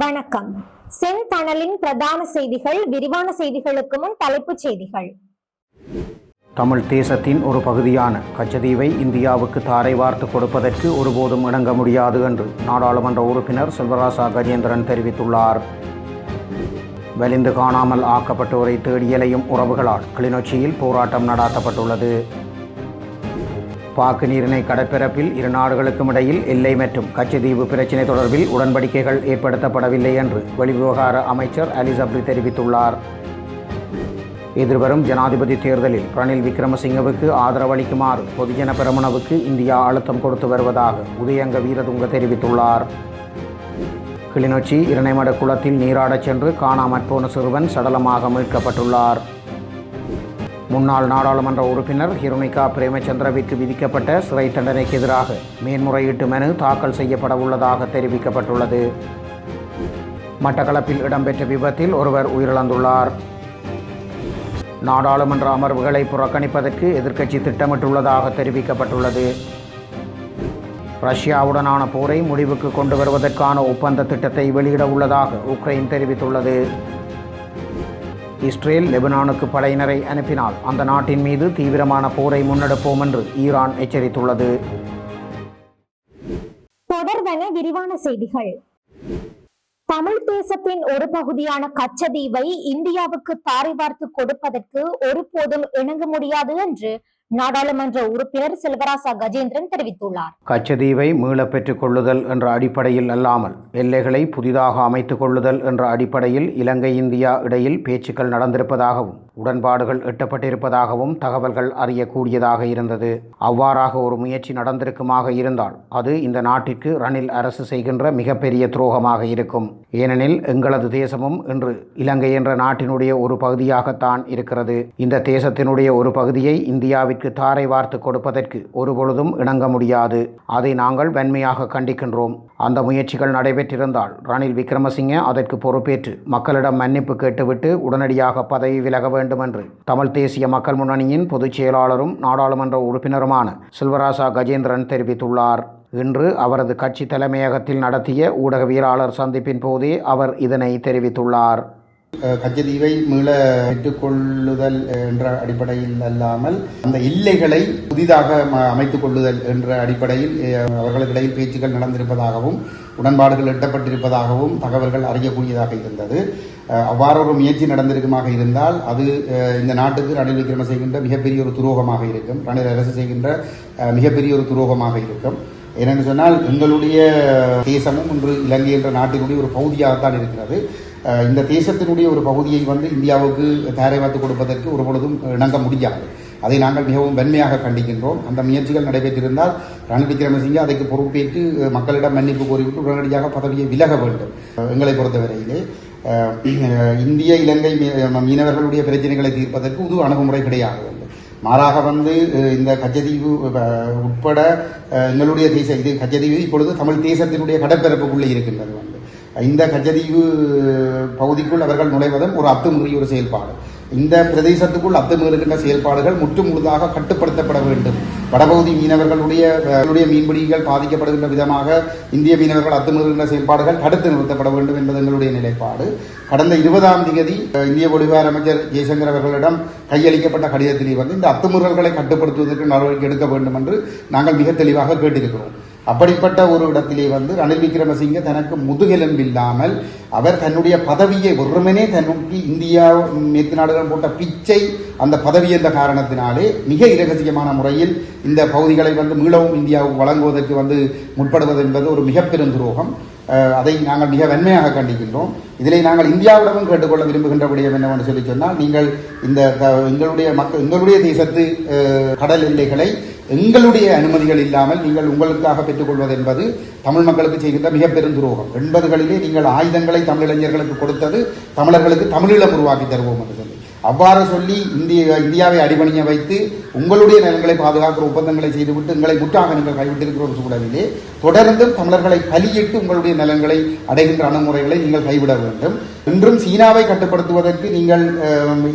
வணக்கம். செந்தணலின் பிரதான செய்திகள் விரிவான செய்திகளுக்கு முன் தலைப்புச் செய்திகள். தமிழ் தேசத்தின் ஒரு பகுதியான கச்சதீவை இந்தியாவுக்கு தாரை வார்த்து கொடுப்பதற்கு ஒருபோதும் இணங்க முடியாது என்று நாடாளுமன்ற உறுப்பினர் செல்வராசா கஜேந்திரன் தெரிவித்துள்ளார். வலிந்து காணாமல் ஆக்கப்பட்டோரை தேடியலையும் உறவுகளால் கிளிநொச்சியில் போராட்டம் நடாத்தப்பட்டுள்ளது. பாக்கு நீரிணை கடற்பரப்பில் இரு நாடுகளுக்கும் இடையில் எல்லை மற்றும் கச்சதீவு பிரச்சினை தொடர்பில் உடன்படிக்கைகள் ஏற்படுத்தப்படவில்லை என்று வெளிவிவகார அமைச்சர் அலிசப்ரி தெரிவித்துள்ளார். எதிர்வரும் ஜனாதிபதி தேர்தலில் ரணில் விக்ரமசிங்கவுக்கு ஆதரவளிக்குமாறு பொதுஜன பெரமுனவுக்கு இந்தியா அழுத்தம் கொடுத்து வருவதாக உதயங்க வீரதுங்க தெரிவித்துள்ளார். கிளிநொச்சி இரணைமட குளத்தில் நீராடச் சென்று காணாமற் போன சிறுவன் சடலமாக மீட்கப்பட்டுள்ளார். முன்னாள் நாடாளுமன்ற உறுப்பினர் ஹிருணிகா பிரேமச்சந்திரவிற்கு விதிக்கப்பட்ட சிறை தண்டனைக்கு எதிராக மேன்முறையீட்டு மனு தாக்கல் செய்யப்பட உள்ளதாக தெரிவிக்கப்பட்டுள்ளது. மட்டக்களப்பில் இடம்பெற்ற விபத்தில் ஒருவர் உயிரிழந்துள்ளார். நாடாளுமன்ற அமர்வுகளை புறக்கணிப்பதற்கு எதிர்க்கட்சி திட்டமிட்டுள்ளதாக தெரிவிக்கப்பட்டுள்ளது. ரஷ்யாவுடனான போரை முடிவுக்கு கொண்டு வருவதற்கான ஒப்பந்த திட்டத்தை வெளியிட உள்ளதாக உக்ரைன் தெரிவித்துள்ளது. இஸ்ரேல் லெபனானுக்கு படையினரை அனுப்பினால் அந்த நாட்டின் மீது தீவிரமான போரை முன்னெடுப்போம் என்று ஈரான் எச்சரித்துள்ளது. தொடர்வன விரிவான செய்திகள். தமிழ் தேசத்தின் ஒரு பகுதியான கச்சதீவை இந்தியாவுக்கு தாரை வார்த்து கொடுப்பதற்கு ஒருபோதும் இணங்க முடியாது என்று நாடாளுமன்ற உறுப்பினர் செல்வராசா கஜேந்திரன் தெரிவித்துள்ளார். கச்சதீவை மீளப் பெற்றுக் கொள்ளுதல் என்ற அடிப்படையில் அல்லாமல் எல்லைகளை புதிதாக அமைத்துக் கொள்ளுதல் என்ற அடிப்படையில் இலங்கை இந்தியா இடையில் பேச்சுக்கள் நடந்திருப்பதாகவும் உடன்பாடுகள் எட்டப்பட்டிருப்பதாகவும் தகவல்கள் அறியக்கூடியதாக இருந்தது. அவ்வாறாக ஒரு முயற்சி நடந்திருக்குமாக இருந்தால் அது இந்த நாட்டிற்கு ரணில் அரசு செய்கின்ற மிகப்பெரிய துரோகமாக இருக்கும். ஏனெனில் எங்களது தேசமும் இன்று இலங்கை என்ற நாட்டினுடைய ஒரு பகுதியாகத்தான் இருக்கிறது. இந்த தேசத்தினுடைய ஒரு பகுதியை இந்தியாவிற்கு தாரை வார்த்து கொடுப்பதற்கு ஒருபொழுதும் இணங்க முடியாது. அதை நாங்கள் வன்மையாக கண்டிக்கின்றோம். அந்த முயற்சிகள் நடைபெற்றிருந்தால் ரணில் விக்ரமசிங்க அதற்கு பொறுப்பேற்று மக்களிடம் மன்னிப்பு கேட்டுவிட்டு உடனடியாக பதவி விலக வேண்டும். என்று தமிழ் தேசிய மக்கள் முன்னணியின் பொதுச் செயலாளரும் நாடாளுமன்ற உறுப்பினருமான செல்வராசா கஜேந்திரன் தெரிவித்துள்ளார். இன்று அவரது கட்சி தலைமையகத்தில் நடத்திய ஊடகவியலாளர் சந்திப்பின் போதே அவர் இதனை தெரிவித்துள்ளார். கச்சதீவை மீள பெற்றுக்கொள்ளுதல் என்ற அடிப்படையில் அல்லாமல் அந்த எல்லைகளை புதிதாக ம- அமைத்துக் கொள்ளுதல் என்ற அடிப்படையில் அவர்களுக்கிடையில் பேச்சுக்கள் நடந்திருப்பதாகவும் உடன்பாடுகள் எட்டப்பட்டிருப்பதாகவும் தகவல்கள் அறியக்கூடியதாக இருந்தது. அவ்வாறு ஒரு முயற்சி நடந்திருக்குமாக இருந்தால் அது இந்த நாட்டுக்கு ரணில் விக்ரம செய்கின்ற மிகப்பெரிய ஒரு துரோகமாக இருக்கும். ரணில் அரசு செய்கின்ற மிகப்பெரிய ஒரு துரோகமாக இருக்கும். ஏனென்று சொன்னால் எங்களுடைய தேசமும் இன்று இலங்கை என்ற நாட்டினுடைய ஒரு பகுதியாகத்தான் இருக்கிறது. இந்த தேசத்தினுடைய ஒரு பகுதியை வந்து இந்தியாவுக்கு தயாரை வார்த்து கொடுப்பதற்கு ஒரு பொழுதும் இணங்க முடியாது. அதை நாங்கள் மிகவும் வன்மையாக கண்டிக்கின்றோம். அந்த முயற்சிகள் நடைபெற்றிருந்தால் ரணில் விக்ரமசிங்கே அதற்கு பொறுப்பேற்று மக்களிடம் மன்னிப்பு கோரிவிட்டு உடனடியாக பதவியை விலக வேண்டும். எங்களை பொறுத்தவரையிலே இந்திய இலங்கை மீ- மீனவர்களுடைய பிரச்சனைகளை தீர்ப்பதற்கு புது அணுகுமுறை கிடையாது. மாறாக வந்து இந்த கச்சதீவு உட்பட எங்களுடைய தேச இது கச்சதீவு இப்பொழுது தமிழ் தேசத்தினுடைய கடற்பரப்புக்குள்ளே இருக்கின்றது. வந்து இந்த கச்சதீவு பகுதிக்குள் அவர்கள் நுழைவதும் ஒரு அத்துமீறிய ஒரு செயல்பாடு. இந்த பிரதேசத்துக்குள் அத்துமீறுகின்ற செயல்பாடுகள் முற்று முழுதாக கட்டுப்படுத்தப்பட வேண்டும். வடபகுதி மீனவர்களுடைய மீன்பிடிகள் பாதிக்கப்படுகின்ற விதமாக இந்திய மீனவர்கள் அத்துமீறுகின்ற செயல்பாடுகள் தடுத்து நிறுத்தப்பட வேண்டும் என்பது எங்களுடைய நிலைப்பாடு. கடந்த இருபதாம் தேதி இந்திய வெளிவார அமைச்சர் ஜெய்சங்கர் அவர்களிடம் கையளிக்கப்பட்ட கடிதத்திலே வந்து இந்த அத்துமீறல்களை கட்டுப்படுத்துவதற்கு நடவடிக்கை எடுக்க வேண்டும் என்று நாங்கள் மிக தெளிவாக கேட்டிருக்கிறோம். அப்படிப்பட்ட ஒரு இடத்திலே வந்து ரணில் விக்ரமசிங்க தனக்கு முதுகெலும்பில்லாமல் அவர் தன்னுடைய பதவியை ஒருமனே தன்னுக்கு இந்தியா மேற்கு நாடுகள் போட்ட பிச்சை அந்த பதவி என்ற காரணத்தினாலே மிக இரகசியமான முறையில் இந்த பகுதிகளை வந்து மீளவும் இந்தியாவுக்கு வழங்குவதற்கு வந்து முற்படுவது என்பது ஒரு மிக பெரும் துரோகம். அதை நாங்கள் மிக வன்மையாக கண்டிக்கின்றோம். இதிலே நாங்கள் இந்தியாவிடமும் கேட்டுக்கொள்ள விரும்புகின்ற விடயம் என்னவென்று சொல்லி சொன்னால் நீங்கள் இந்த எங்களுடைய மக்கள் எங்களுடைய தேசத்து கடல் எல்லைகளை எங்களுடைய அனுமதிகள் இல்லாமல் நீங்கள் உங்களுக்காக பெற்றுக்கொள்வது என்பது தமிழ் மக்களுக்கு செய்கின்ற மிக பெரும் துரோகம் எண்பதுகளிலே நீங்கள் ஆயுதங்களை தமிழிளைஞர்களுக்கு கொடுத்தது தமிழர்களுக்கு தமிழீழம் உருவாக்கி தருவோம் என்று சொல்லி. அவ்வாறு சொல்லி இந்திய இந்தியாவை அடிபணிய வைத்து உங்களுடைய நிலங்களை பாதுகாக்கிற ஒப்பந்தங்களை செய்துவிட்டு எங்களை முற்றாக நீங்கள் கைவிட்டிருக்கிற ஒரு சூழலிலே தொடர்ந்தும் தமிழர்களை பலியிட்டு உங்களுடைய நிலங்களை அடைகின்ற அணுகுமுறைகளை நீங்கள் கைவிட வேண்டும். இன்றும் சீனாவை கட்டுப்படுத்துவதற்கு நீங்கள்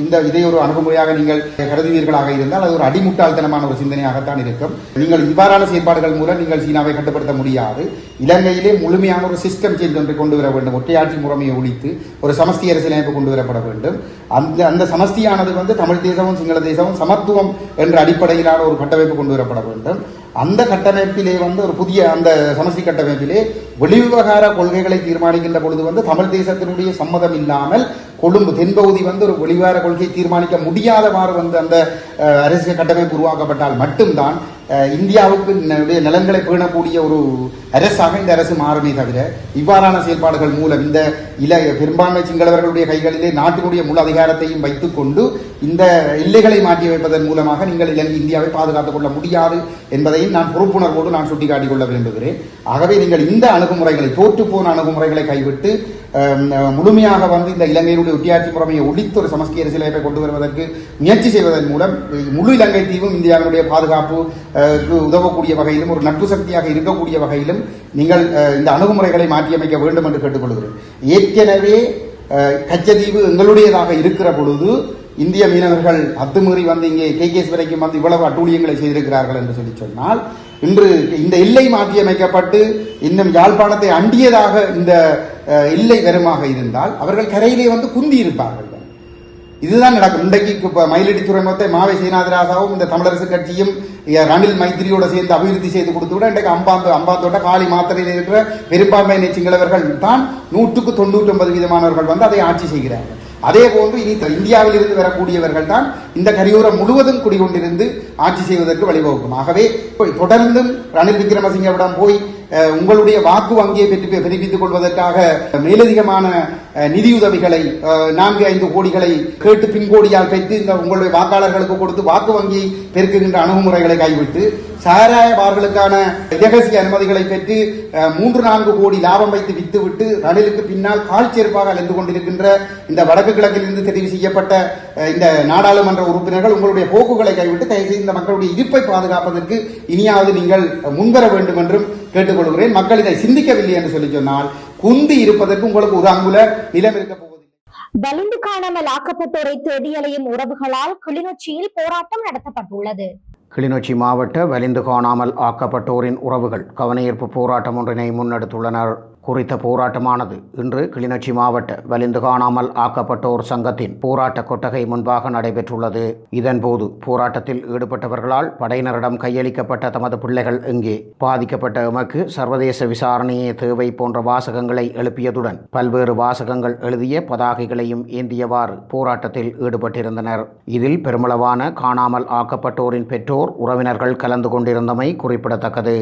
இந்த இதை ஒரு அணுகுமுறையாக நீங்கள் கருதுவீர்களாக இருந்தால் அது ஒரு அடிமுட்டாள்தனமான ஒரு சிந்தனையாகத்தான் இருக்கும். நீங்கள் இவ்வாறான செயற்பாடுகள் மூலம் நீங்கள் சீனாவை கட்டுப்படுத்த முடியாது. இலங்கையிலே முழுமையான ஒரு சிஸ்டம் சேஞ்ச் ஒன்றை கொண்டு வர வேண்டும். ஒற்றையாட்சி முறைமையை ஒழித்து ஒரு சமஸ்தி அரசியலமைப்பு கொண்டு வரப்பட வேண்டும். அந்த அந்த சமஸ்தியானது வந்து தமிழ் தேசமும் சிங்கள தேசமும் சமத்துவம் என்ற அடிப்படையிலான ஒரு கட்டமைப்பு கொண்டு வரப்பட வேண்டும். அந்த கட்டமைப்பிலே வந்து ஒரு புதிய அந்த சமஸ்தி கட்டமைப்பிலே வெளிவிவகார கொள்கைகளை தீர்மானிக்கின்ற பொழுது வந்து தமிழ் தேசத்தினுடைய சம்மதம் இல்லாமல் கொழும்பு தென்பகுதி வந்து ஒரு வெளிவார கொள்கையை தீர்மானிக்க முடியாதவாறு வந்து அந்த அரசியல் கட்டமைப்பு உருவாக்கப்பட்டால் மட்டும்தான் இந்தியாவுக்கு நலன்களை நிலங்களை பேணக்கூடிய ஒரு அரசாக இந்த அரசு மாறுமே தவிர இவ்வாறான செயல்பாடுகள் மூலம் இந்த இல பெரும்பான்மை சிங்களவர்களுடைய கைகளிலே நாட்டினுடைய முழு அதிகாரத்தையும் வைத்துக்கொண்டு இந்த எல்லைகளை மாற்றி வைப்பதன் மூலமாக நீங்கள் இலங்கை இந்தியாவை பாதுகாத்துக் கொள்ள முடியாது என்பதையும் நான் பொறுப்புணர்வோடு நான் சுட்டிக்காட்டிக் கொள்ள விரும்புகிறேன். ஆகவே நீங்கள் இந்த அணுகுமுறைகளை தோற்றுப்போன அணுகுமுறைகளை கைவிட்டு முழுமையாக வந்து இந்த இலங்கையினுடைய ஒட்டியாட்சி முறைமையை ஒழித்து ஒரு சமஸ்கிய அரசியலமைப்பை கொண்டு வருவதற்கு முயற்சி செய்வதன் மூலம் முழு இலங்கை தீவும் இந்தியாவினுடைய பாதுகாப்பு உதவக்கூடிய வகையிலும் ஒரு நட்பு சக்தியாக இருக்கக்கூடிய வகையிலும் நீங்கள் இந்த அணுகுமுறைகளை மாற்றியமைக்க வேண்டும் என்று கேட்டுக்கொள்கிறேன். ஏற்கனவே கச்சதீவு எங்களுடையதாக இருக்கிற பொழுது இந்திய மீனவர்கள் அத்துமீறி வந்து இங்கே கேகேஸ் வரைக்கும் வந்து இவ்வளவு அட்டூழியங்களை செய்திருக்கிறார்கள் என்று சொல்லி சொன்னால் இன்று இந்த எல்லை மாற்றியமைக்கப்பட்டு இன்னும் யாழ்ப்பாணத்தை அண்டியதாக இந்த எல்லை வருமாக இருந்தால் அவர்கள் கரையிலே வந்து குந்தி இருப்பார்கள். இதுதான் நடக்கும். இன்றைக்கு இப்போ மயிலடி துறைமுகத்தை மாவை சீனாதிராசாவும் இந்த தமிழரசு கட்சியும் ரணில் மைத்திரியோட சேர்ந்து அபிவிருத்தி செய்து கொடுத்து விட இன்றைக்கு அம்பாந்து அம்பாந்தோட்ட காளி மாத்திரையில் இருக்கிற பெரும்பான்மையினை சிங்களவர்கள் தான் நூற்றுக்கு தொண்ணூற்றி ஒன்பது வீதமானவர்கள் வந்து அதை ஆட்சி செய்கிறார்கள். அதே போன்று இனி இந்தியாவில் இருந்து வரக்கூடியவர்கள் தான் இந்த கரியூரம் முழுவதும் குடிகொண்டிருந்து ஆட்சி செய்வதற்கு வழிவகுக்கும். ஆகவே தொடர்ந்தும் ரணில் விக்ரமசிங்கவிடம் போய் உங்களுடைய வாக்கு வங்கியை பெற்று பெருப்பித்துக் கொள்வதற்காக மேலதிகமான நிதியுதவிகளை நான்கு ஐந்து கோடிகளை கேட்டு பின்கோடியால் பெற்று இந்த உங்களுடைய வாக்காளர்களுக்கு கொடுத்து வாக்கு வங்கியை பெருக்குகின்ற அணுகுமுறைகளை கைவிட்டு சாராய பார்களுக்கான இரகசிய அனுமதிகளை பெற்று மூன்று நான்கு கோடி லாபம் வைத்து வித்துவிட்டு ரணிலுக்கு பின்னால் கால் சேர்ப்பாக அலைந்து கொண்டிருக்கின்ற இந்த வடக்கு கிழக்கிலிருந்து தெரிவு செய்யப்பட்ட இந்த நாடாளுமன்ற உறுப்பினர்கள் உங்களுடைய போக்குகளை கைவிட்டு தயவுசெய்து இந்த மக்களுடைய இருப்பை பாதுகாப்பதற்கு இனியாவது நீங்கள் முன்வர வேண்டும் என்றும் கேட்டுக்கொள்கிறேன். மக்கள் இதை சிந்திக்கவில்லை என்று சொல்லி சொன்னால் குந்தி இருப்பதற்கு உங்களுக்கு ஒரு அங்குல நிலம் இருக்க போவதில்லை. வலிந்து காணாமல் ஆக்கப்பட்டோரை தேடி அலையும் உறவுகளால் கிளிநொச்சியில் போராட்டம் நடத்தப்பட்டுள்ளது. கிளிநொச்சி மாவட்ட வலிந்து காணாமல் ஆக்கப்பட்டோரின் உறவுகள் கவனஈர்ப்பு போராட்டம் ஒன்றினை முன்னெடுத்துள்ளனர். குறித்த போராட்டமானது இன்று கிளிநொச்சி மாவட்ட வலிந்து காணாமல் ஆக்கப்பட்டோர் சங்கத்தின் போராட்ட கொட்டகை முன்பாக நடைபெற்றுள்ளது. இதன்போது போராட்டத்தில் ஈடுபட்டவர்களால் படையினரிடம் கையளிக்கப்பட்ட தமது பிள்ளைகள் இங்கே பாதிக்கப்பட்ட எமக்கு சர்வதேச விசாரணையே தேவை போன்ற வாசகங்களை எழுப்பியதுடன் பல்வேறு வாசகங்கள் எழுதிய பதாகைகளையும் ஏந்தியவாறு போராட்டத்தில் ஈடுபட்டிருந்தனர். இதில் பெருமளவான காணாமல் ஆக்கப்பட்டோரின் பெற்றோர் உறவினர்கள் கலந்து கொண்டிருந்தமை குறிப்பிடத்தக்கது.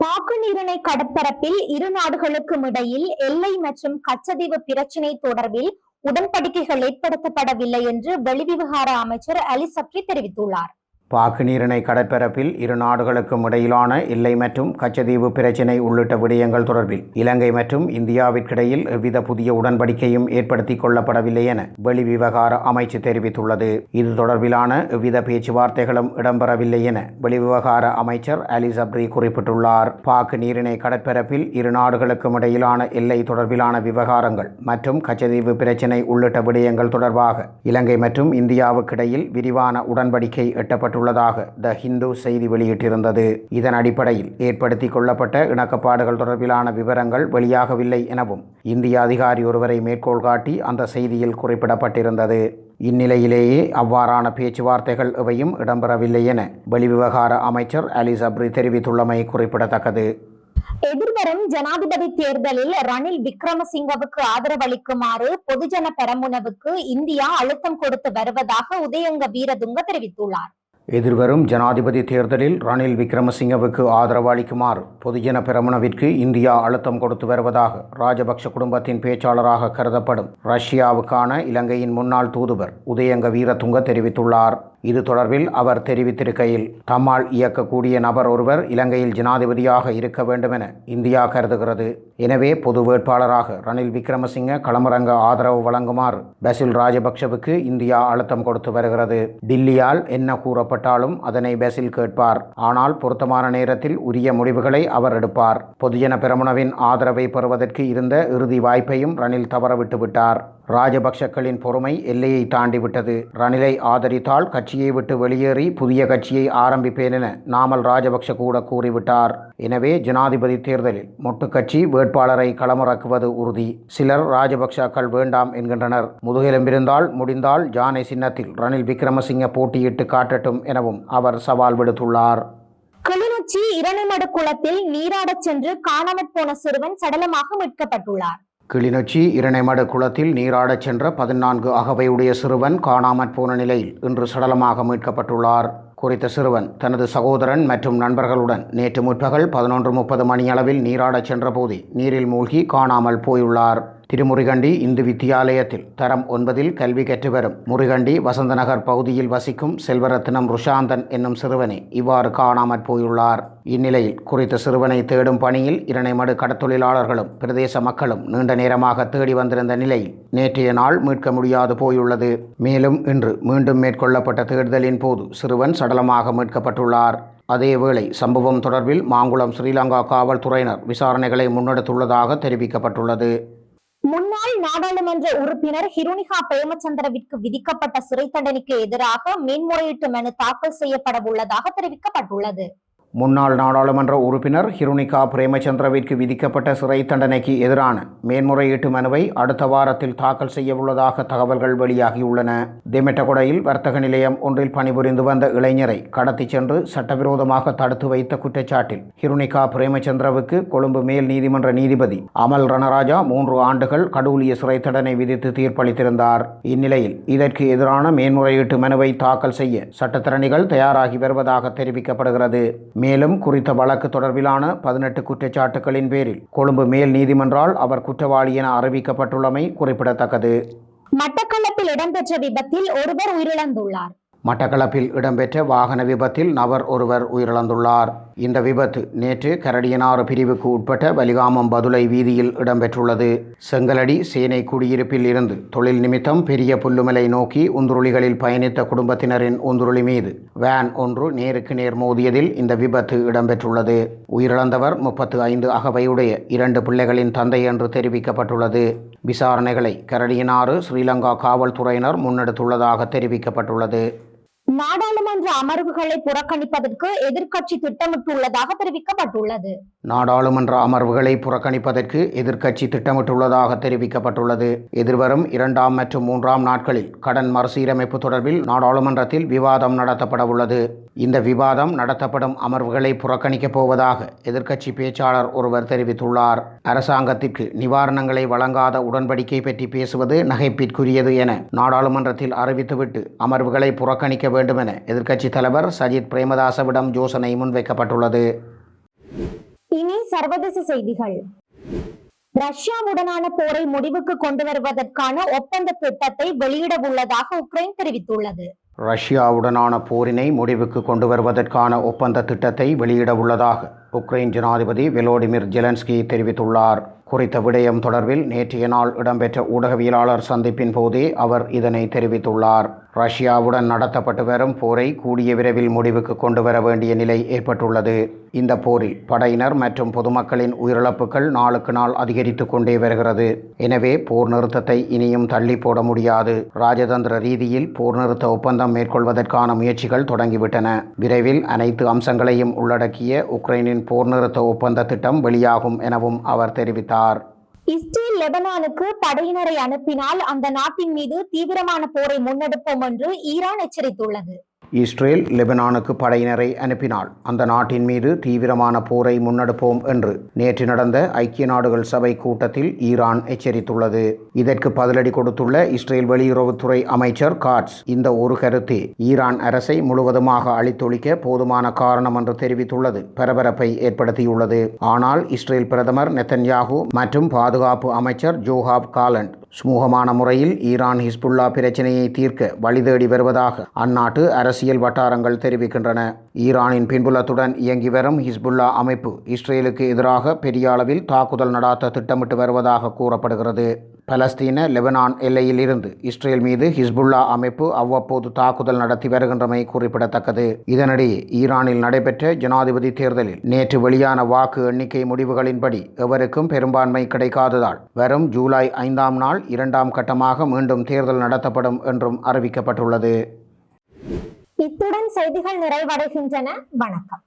பாக்கு நீரிணை கடற்பரப்பில் இரு நாடுகளுக்கும் இடையில் எல்லை மற்றும் கச்சதீவு பிரச்சினை தொடர்பில் உடன்படிக்கைகள் ஏற்படுத்தப்படவில்லை என்று வெளிவிவகார அமைச்சர் அலி சப்ரி தெரிவித்துள்ளார். பாக்கு நீரிணை கடற்பரப்பில் இரு நாடுகளுக்கும் இடையிலான எல்லை மற்றும் கச்சதீவு பிரச்சினை உள்ளிட்ட விடயங்கள் தொடர்பில் இலங்கை மற்றும் இந்தியாவிற்கிடையில் எவ்வித புதிய உடன்படிக்கையும் ஏற்படுத்திக் கொள்ளப்படவில்லை என வெளிவிவகார அமைச்சு தெரிவித்துள்ளது. இது தொடர்பிலான எவ்வித பேச்சுவார்த்தைகளும் இடம்பெறவில்லை என வெளிவிவகார அமைச்சர் அலி சப்ரி குறிப்பிட்டுள்ளார். பாக்கு நீரிணை கடற்பரப்பில் இரு நாடுகளுக்கும் இடையிலான எல்லை தொடர்பிலான விவகாரங்கள் மற்றும் கச்சதீவு பிரச்சினை உள்ளிட்ட விடயங்கள் தொடர்பாக இலங்கை மற்றும் இந்தியாவுக்கிடையில் விரிவான உடன்படிக்கை ஏற்பட்டுள்ளதாக த ஹிந்து செய்தி வெளியிட்டிருந்தது. இதன் அடிப்படையில் ஏற்படுத்தி கொள்ளப்பட்ட இணக்கப்பாடுகள் தொடர்பிலான விவரங்கள் வெளியாகவில்லை எனவும் இந்திய அதிகாரி ஒருவரை மேற்கோள் காட்டி அந்த செய்தியில் குறிப்பிடப்பட்டிருந்தது. இந்நிலையிலேயே அவ்வாறான பேச்சுவார்த்தைகள் எவையும் இடம்பெறவில்லை என வெளிவிவகார அமைச்சர் அலி சப்ரி தெரிவித்துள்ளமை குறிப்பிடத்தக்கது. எதிர்வரும் ஜனாதிபதி தேர்தலில் ரணில் விக்ரமசிங்கவுக்கு ஆதரவளிக்குமாறு பொதுஜன பெரமுனவுக்கு இந்தியா அழுத்தம் கொடுத்து வருவதாக உதயங்க வீரதுங்க தெரிவித்துள்ளார். எதிர்வரும் ஜனாதிபதி தேர்தலில் ரணில் விக்ரமசிங்கவுக்கு ஆதரவு அளிக்குமாறு பொதுஜன பெரமுனவிற்கு இந்தியா அழுத்தம் கொடுத்து வருவதாக ராஜபக்ஷ குடும்பத்தின் பேச்சாளராக கருதப்படும் ரஷ்யாவுக்கான இலங்கையின் முன்னாள் தூதுவர் உதயங்க வீரதுங்க தெரிவித்துள்ளார். இது தொடர்பில் அவர் தெரிவித்திருக்கையில் தம்மால் இயக்கக்கூடிய நபர் ஒருவர் இலங்கையில் ஜனாதிபதியாக இருக்க வேண்டும் என இந்தியா கருதுகிறது. எனவே பொது வேட்பாளராக ரணில் விக்ரமசிங்க களமிறங்க ஆதரவு வழங்குமாறு பசில் ராஜபக்ஷவுக்கு இந்தியா அழுத்தம் கொடுத்து வருகிறது. டில்லியால் என்ன கூறப்பட்டாலும் அதனை பசில் கேட்பார். ஆனால் பொருத்தமான நேரத்தில் உரிய முடிவுகளை அவர் எடுப்பார். பொதுஜன பெரமுனவின் ஆதரவை பெறுவதற்கு இருந்த இறுதி வாய்ப்பையும் ரணில் தவறவிட்டு விட்டார் ராஜபக்ஷக்களின் பொறுமை எல்லையை தாண்டிவிட்டது. ரணிலை ஆதரித்தால் கட்சியை விட்டு வெளியேறி புதிய கட்சியை ஆரம்பிப்பேன் என நாமல் ராஜபக்ஷ கூட கூறிவிட்டார். எனவே ஜனாதிபதி தேர்தலில் மொட்டு கட்சி வேட்பாளரை களமிறக்குவது உறுதி. சிலர் ராஜபக்ஷக்கள் வேண்டாம் என்கின்றனர். முதுகெலும்பிருந்தால் முடிந்தால் ஜானை சின்னத்தில் ரணில் விக்ரமசிங்க போட்டியிட்டு காட்டட்டும் எனவும் அவர் சவால் விடுத்துள்ளார். கிளிநொச்சி இரணிமடு குளத்தில் நீராடச் சென்று காணாமற் போன சிறுவன் சடலமாக மீட்கப்பட்டுள்ளார். கிளிநொச்சி இரணைமடு குளத்தில் நீராடச் சென்ற பதினான்கு அகவையுடைய சிறுவன் காணாமற் போன நிலையில் இன்று சடலமாக மீட்கப்பட்டுள்ளார். குறித்த சிறுவன் தனது சகோதரன் மற்றும் நண்பர்களுடன் நேற்று முற்பகல் பதினொன்று முப்பது மணியளவில் நீராடச் சென்றபோது நீரில் மூழ்கி காணாமல் போயுள்ளார். திருமுருகண்டி இந்து வித்தியாலயத்தில் தரம் ஒன்பதில் கல்வி கற்று வரும் முருகண்டி வசந்தநகர் பகுதியில் வசிக்கும் செல்வரத்னம் ருஷாந்தன் என்னும் சிறுவனை இவ்வாறு காணாமற் போயுள்ளார். இந்நிலையில் குறித்த சிறுவனை தேடும் பணியில் இரணைமடு கடத்தொழிலாளர்களும் பிரதேச மக்களும் நீண்ட நேரமாக தேடி வந்திருந்த நிலையில் நேற்றைய நாள் மீட்க முடியாது போயுள்ளது. மேலும் இன்று மீண்டும் மேற்கொள்ளப்பட்ட தேடுதலின் போது சிறுவன் சடலமாக மீட்கப்பட்டுள்ளார். அதேவேளை சம்பவம் தொடர்பில் மாங்குளம் ஸ்ரீலங்கா காவல்துறையினர் விசாரணைகளை முன்னெடுத்துள்ளதாக தெரிவிக்கப்பட்டுள்ளது. முன்னாள் நாடாளுமன்ற உறுப்பினர் ஹிருணிகா பிரேமச்சந்திரவிற்கு விதிக்கப்பட்ட சிறை தண்டனைக்கு எதிராக மேன்முறையீட்டு மனு தாக்கல் செய்யப்பட உள்ளதாக தெரிவிக்கப்பட்டுள்ளது. முன்னாள் நாடாளுமன்ற உறுப்பினர் ஹிருணிகா பிரேமச்சந்திரவிற்கு விதிக்கப்பட்ட சிறை தண்டனைக்கு எதிரான மேன்முறையீட்டு மனுவை அடுத்த வாரத்தில் தாக்கல் செய்யவுள்ளதாக தகவல்கள் வெளியாகியுள்ளன. திமெட்டகொடையில் வர்த்தக நிலையம் ஒன்றில் பணிபுரிந்து வந்த இளைஞரை கடத்திச் சென்று சட்டவிரோதமாக தடுத்து வைத்த குற்றச்சாட்டில் ஹிருணிகா பிரேமச்சந்திரவுக்கு கொழும்பு மேல் நீதிமன்ற நீதிபதி அமல் ரணராஜா மூன்று ஆண்டுகள் கடூலிய சிறை தண்டனை விதித்து தீர்ப்பளித்திருந்தார். இந்நிலையில் இதற்கு எதிரான மேன்முறையீட்டு மனுவை தாக்கல் செய்ய சட்டத்திறனிகள் தயாராகி வருவதாக தெரிவிக்கப்படுகிறது. மேலும் குறித்த வழக்கு தொடர்பிலான பதினெட்டு குற்றச்சாட்டுகளின் பேரில் கொழும்பு மேல் நீதிமன்றால் அவர் குற்றவாளி என அறிவிக்கப்பட்டுள்ளமை குறிப்பிடத்தக்கது. மட்டக்களப்பில் இடம்பெற்ற விபத்தில் ஒருவர் உயிரிழந்துள்ளார். மட்டக்களப்பில் இடம்பெற்ற வாகன விபத்தில் நபர் ஒருவர் உயிரிழந்துள்ளார். இந்த விபத்து நேற்று கரடியனாறு பிரிவுக்கு உட்பட்ட வலிகாமம் பதுளை வீதியில் இடம்பெற்றுள்ளது. செங்கலடி சேனை குடியிருப்பில் இருந்து தொழில் நிமித்தம் பெரிய புல்லுமலை நோக்கி உந்துருளிகளில் பயணித்த குடும்பத்தினரின் உந்துருளி மீது வேன் ஒன்று நேருக்கு நேர் மோதியதில் இந்த விபத்து இடம்பெற்றுள்ளது. உயிரிழந்தவர் முப்பத்து ஐந்து அகவையுடைய இரண்டு பிள்ளைகளின் தந்தை என்று தெரிவிக்கப்பட்டுள்ளது. விசாரணைகளை கரடியனாறு ஸ்ரீலங்கா காவல்துறையினர் முன்னெடுத்துள்ளதாக தெரிவிக்கப்பட்டுள்ளது. நாடாளுமன்ற அமர்வுகளை புறக்கணிப்பதற்கு எதிர்க்கட்சி திட்டமிட்டுள்ளதாக தெரிவிக்கப்பட்டுள்ளது. நாடாளுமன்ற அமர்வுகளை புறக்கணிப்பதற்கு எதிர்க்கட்சி திட்டமிட்டுள்ளதாக தெரிவிக்கப்பட்டுள்ளது. எதிர்வரும் இரண்டாம் மற்றும் மூன்றாம் நாட்களில் கடன் மறுசீரமைப்பு தொடர்பில் நாடாளுமன்றத்தில் விவாதம் நடத்தப்பட உள்ளது. இந்த விவாதம் நடத்தப்படும் அமர்வுகளை புறக்கணிக்கப் போவதாக எதிர்க்கட்சி பேச்சாளர் ஒருவர் தெரிவித்துள்ளார். அரசாங்கத்திற்கு நிவாரணங்களை வழங்காத உடன்படிக்கை பற்றி பேசுவது நகைப்பிற்குரியது என நாடாளுமன்றத்தில் அறிவித்துவிட்டு அமர்வுகளை புறக்கணிக்க வேண்டும் என எதிர்க்கட்சித் தலைவர் சஜித் பிரேமதாசவிடம் யோசனை முன்வைக்கப்பட்டுள்ளது. இனி சர்வதேச செய்திகள். ரஷ்யாவுடனான போரை முடிவுக்கு கொண்டு வருவதற்கான ஒப்பந்த திட்டத்தை வெளியிட உள்ளதாக உக்ரைன் தெரிவித்துள்ளது. ரஷ்யாவுடனான போரினை முடிவுக்கு கொண்டு வருவதற்கான ஒப்பந்த திட்டத்தை வெளியிட உள்ளதாக உக்ரைன் ஜனாதிபதி வெலோடிமிர் ஜெலன்ஸ்கி தெரிவித்துள்ளார். குறித்த விடயம் தொடர்பில் நேற்றைய நாள் இடம்பெற்ற ஊடகவியலாளர் சந்திப்பின் போதே அவர் இதனை தெரிவித்துள்ளார். ரஷ்யாவுடன் நடத்தப்பட்டு வரும் போரை கூடிய விரைவில் முடிவுக்கு கொண்டு வர வேண்டிய நிலை ஏற்பட்டுள்ளது. இந்த போரில் படையினர் மற்றும் பொதுமக்களின் உயிரிழப்புகள் நாளுக்கு நாள் அதிகரித்து கொண்டே வருகிறது. எனவே போர் நிறுத்தத்தை இனியும் தள்ளி போட முடியாது. ராஜதந்திர ரீதியில் போர் நிறுத்த ஒப்பந்தம் மேற்கொள்வதற்கான முயற்சிகள் தொடங்கிவிட்டன. விரைவில் அனைத்து அம்சங்களையும் உள்ளடக்கிய உக்ரைனின் போர் நிறுத்த ஒப்பந்த திட்டம் வெளியாகும் எனவும் அவர் தெரிவித்தார். இஸ்ரேல் லெபனானுக்கு படையினரை அனுப்பினால் அந்த நாட்டின் மீது தீவிரமான போரை முன்னெடுப்போம் என்று ஈரான் எச்சரித்துள்ளது. இஸ்ரேல் லெபனானுக்கு படையினரை அனுப்பினால் அந்த நாட்டின் மீது தீவிரமான போரை முன்னெடுப்போம் என்று நேற்று நடந்த ஐக்கிய நாடுகள் சபை கூட்டத்தில் ஈரான் எச்சரித்துள்ளது. இதற்கு பதிலடி கொடுத்துள்ள இஸ்ரேல் வெளியுறவுத்துறை அமைச்சர் காட்ஸ் இந்த ஒரு கருத்தே ஈரான் அரசை முழுவதுமாக அழித்தொழிக்க போதுமான காரணம் என்று தெரிவித்துள்ளது. பரபரப்பை ஏற்படுத்தியுள்ளது. ஆனால் இஸ்ரேல் பிரதமர் நெத்தன்யாகு மற்றும் பாதுகாப்பு அமைச்சர் ஜோஹாப் காலண்ட் சுமூகமான முறையில் ஈரான் ஹிஸ்புல்லா பிரச்சினையை தீர்க்க வழி தேடி வருவதாக அந்நாட்டு அரசியல் வட்டாரங்கள் தெரிவிக்கின்றன. ஈரானின் பின்புலத்துடன் இயங்கி வரும் ஹிஸ்புல்லா அமைப்பு இஸ்ரேலுக்கு எதிராக பெரிய அளவில் தாக்குதல் நடாத்த திட்டமிட்டு வருவதாக கூறப்படுகிறது. பலஸ்தீன லெபனான் எல்லையில் இருந்து இஸ்ரேல் மீது ஹிஸ்புல்லா அமைப்பு அவ்வப்போது தாக்குதல் நடத்தி வருகின்றமை குறிப்பிடத்தக்கது. இதனிடையே ஈரானில் நடைபெற்ற ஜனாதிபதி தேர்தலில் நேற்று வெளியான வாக்கு எண்ணிக்கை முடிவுகளின்படி எவருக்கும் பெரும்பான்மை கிடைக்காததால் வரும் ஜூலை ஐந்தாம் நாள் இரண்டாம் கட்டமாக மீண்டும் தேர்தல் நடத்தப்படும் என்றும் அறிவிக்கப்பட்டுள்ளது. இத்துடன் செய்திகள் நிறைவடைகின்றன. வணக்கம்.